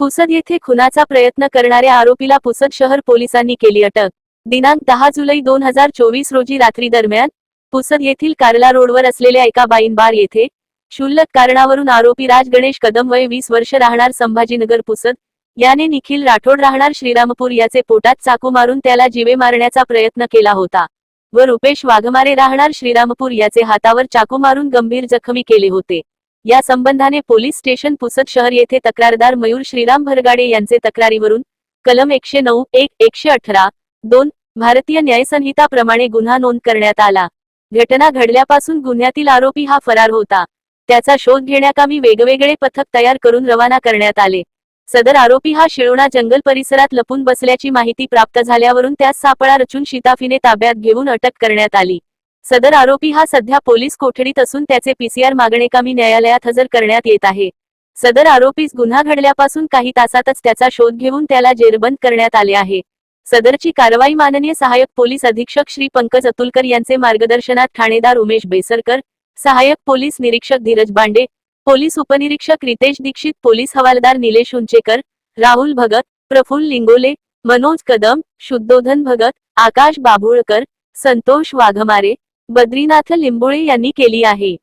पुसद येथे खुनाचा प्रयत्न करणाऱ्या आरोपीला पुसद शहर पोलिसांनी केली अटक. दिनांक दहा जुलै दोन हजार चोवीस रोजी रात्री दरम्यान पुसद येथील कार्ला रोडवर असलेल्या एका बाईन बार येथे क्षुल्लक कारणावरून आरोपी राज गणेश कदम वय वीस वर्ष राहणार संभाजीनगर पुसद याने निखिल राठोड राहणार श्रीरामपूर याचे पोटात चाकू मारून त्याला जीवे मारण्याचा प्रयत्न केला होता. व रुपेश वाघमारे राहणार श्रीरामपूर याचे हातावर चाकू मारून गंभीर जखमी केले होते. या संबंधाने पोलीस स्टेशन पुसद शहर येथे तक्रारदार मयूर श्रीराम भरगाडे यांचे तक्रारीवरून कलम एकशे नऊ एक एकशे अठरा दोन भारतीय न्यायसंहिताप्रमाणे गुन्हा नोंद करण्यात आला. घटना घडल्यापासून गुन्ह्यातील आरोपी हा फरार होता. त्याचा शोध घेण्याकामी वेगवेगळे पथक तयार करून रवाना करण्यात आले. सदर आरोपी हा शिळोणा जंगल परिसरात लपून बसल्याची माहिती प्राप्त झाल्यावरून त्यास सापळा रचून शिताफीने ताब्यात घेऊन अटक करण्यात आली. सदर आरोपी हा सध्या पोलीस कोठडीत असून त्याचे पीसीआर मागणे कमी न्यायालयात हजर करण्यात येत आहे. सदर आरोपीस गुन्हा घडल्यापासून काही तासातच त्याचा शोध घेऊन त्याला जेरबंद करण्यात आले आहे. सदरची कारवाई माननीय सहाय्यक पोलीस अधीक्षक श्री पंकज अतुलकर यांचे मार्गदर्शनात ठाणेदार उमेश बेसरकर सहाय्यक पोलीस निरीक्षक धीरज बांडे पोलीस उपनिरीक्षक रितेश दीक्षित पोलीस हवालदार निलेश उंचेकर राहुल भगत प्रफुल्ल लिंगोले मनोज कदम शुद्धोधन भगत आकाश बाभुळकर संतोष वाघमारे बद्रीनाथ लिंबोळे यांनी केली आहे.